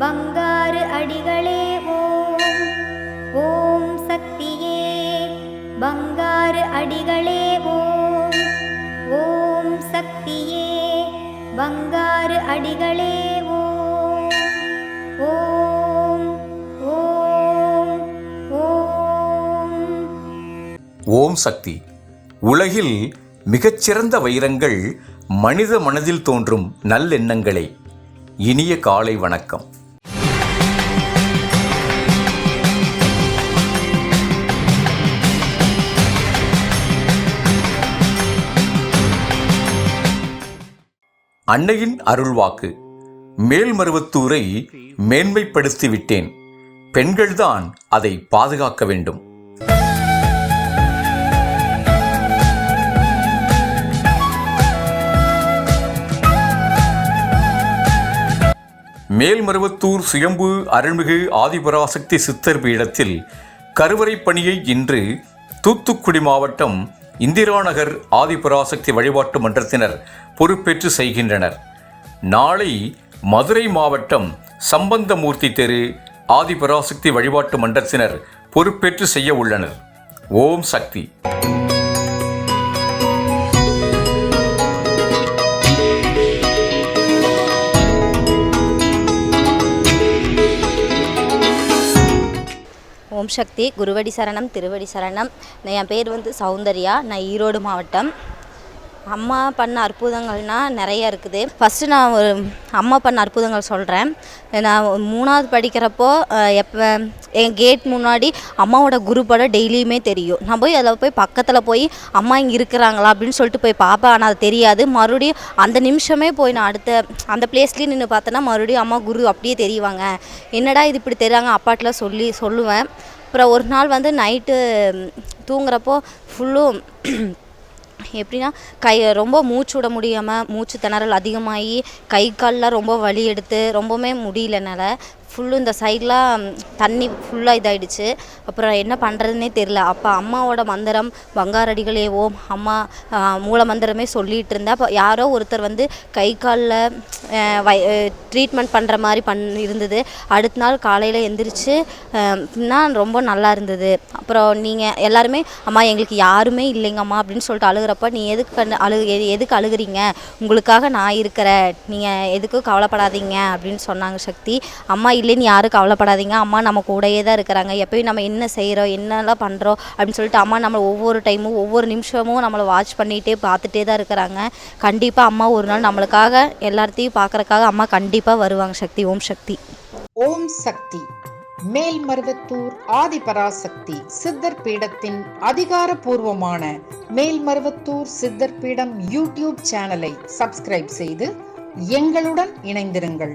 பங்காரு அடிகளே ஓம். ஓம் சக்தியே பங்காரு அடிகளே ஓம். ஓம் சக்தியே பங்காரு அடிகளே ஓம். ஓம் ஓம் ஓம். ஓம் சக்தி. உலகில் மிகச்சிறந்த வைரங்கள் மனித மனதில் தோன்றும் நல்லெண்ணங்களே. இனிய காலை வணக்கம். அன்னையின் அருள்வாக்கு. மேல்மருவத்தூரை மேன்மைப்படுத்தி விட்டேன் பெண்கள்தான் அதை பாதுகாக்க வேண்டும். மேல்மருவத்தூர் சுயம்பு அருள்மிகு ஆதிபராசக்தி சித்தர் பீடத்தில் கருவறை பணியை இன்று தூத்துக்குடி மாவட்டம் இந்திராநகர் ஆதிபராசக்தி வழிபாட்டு மன்றத்தினர் பொறுப்பேற்று செய்கின்றனர். நாளை மதுரை மாவட்டம் சம்பந்தமூர்த்தி தெரு ஆதிபராசக்தி வழிபாட்டு மன்றத்தினர் பொறுப்பேற்று செய்ய உள்ளனர். ஓம் சக்தி. ஓம் சக்தி குருவடி சரணம் திருவடி சரணம். என் பேர் வந்து சௌந்தர்யா. நான் ஈரோடு மாவட்டம். அம்மா பண்ண அற்புதங்கள்னா நிறைய இருக்குது. ஃபஸ்ட்டு நான் ஒரு அம்மா பண்ண அற்புதங்கள் சொல்கிறேன் நான் மூணாவது படிக்கிறப்போ எப்போ என் கேட் முன்னாடி அம்மாவோட குரு படம் டெய்லியுமே தெரியும். நான் போய் அதில் போய் பக்கத்தில் போய் அம்மா இங்கே இருக்கிறாங்களா அப்படின்னு சொல்லிட்டு போய் பார்ப்பேன் ஆனால் அது தெரியாது. மறுபடியும் அந்த நிமிஷமே போய் நான் அடுத்த அந்த பிளேஸ்லேயே நின்று பார்த்தேன்னா மறுபடியும் அம்மா குரு அப்படியே தெரிவாங்க. என்னடா இது இப்படி தெரியாங்க அப்பாட்டெலாம் சொல்லி சொல்லுவேன். அப்புறம் ஒரு நாள் வந்து நைட்டு தூங்குறப்போ ஃபுல்லும் எப்படின்னா கை ரொம்ப மூச்சு விட முடியாமல் மூச்சு திணறல் அதிகமாகி கை கால்லாம் ரொம்ப வலி எடுத்து ரொம்பவுமே முடியல என்னால் ஃபுல்லும் இந்த சைட்லாம் தண்ணி ஃபுல்லாக இதாயிடுச்சு. அப்புறம் என்ன பண்ணுறதுனே தெரில அப்போ அம்மாவோட மந்திரம் பங்காரடிகளே ஓம் அம்மா மூல மந்திரமே சொல்லிகிட்டு இருந்தேன் அப்போ யாரோ ஒருத்தர் வந்து கை காலில் வை ட்ரீட்மெண்ட் பண்ணுற மாதிரி பண் இருந்தது. அடுத்த நாள் காலையில் எந்திரிச்சு நான் ரொம்ப நல்லா இருந்தது. அப்புறம் நீங்கள் எல்லாருமே அம்மா எங்களுக்கு யாருமே இல்லைங்கம்மா அப்படின்னு சொல்லிட்டு அழுகிறப்ப நீ எதுக்கு கண் அழு எதுக்கு அழுகுறீங்க? உங்களுக்காக நான் இருக்கிறேன். நீங்கள் எதுக்கும் கவலைப்படாதீங்க அப்படின்னு சொன்னாங்க சக்தி. அம்மா இல்லைன்னு யாரும் கவலைப்படாதீங்க. அம்மா நம்ம கூடயே தான் இருக்கிறாங்க. எப்பயும் நம்ம என்ன செய்கிறோம் என்னெல்லாம் பண்ணுறோம் அப்படின்னு சொல்லிட்டு அம்மா நம்மளை ஒவ்வொரு டைமும் ஒவ்வொரு நிமிஷமும் நம்மளை வாட்ச் பண்ணிகிட்டே பார்த்துட்டே தான் இருக்கிறாங்க. கண்டிப்பாக அம்மா ஒரு நாள் நம்மளுக்காக எல்லாத்தையும் பார்க்குறக்காக அம்மா கண்டிப்பாக வருவாங்க சக்தி ஓம் சக்தி. ஓம் சக்தி. மேல்மருவத்தூர் ஆதிபராசக்தி சித்தர் பீடத்தின் அதிகாரப்பூர்வமான மேல்மருவத்தூர் சித்தர் பீடம் யூடியூப் சேனலை சப்ஸ்கிரைப் செய்து எங்களுடன் இணைந்திருங்கள்.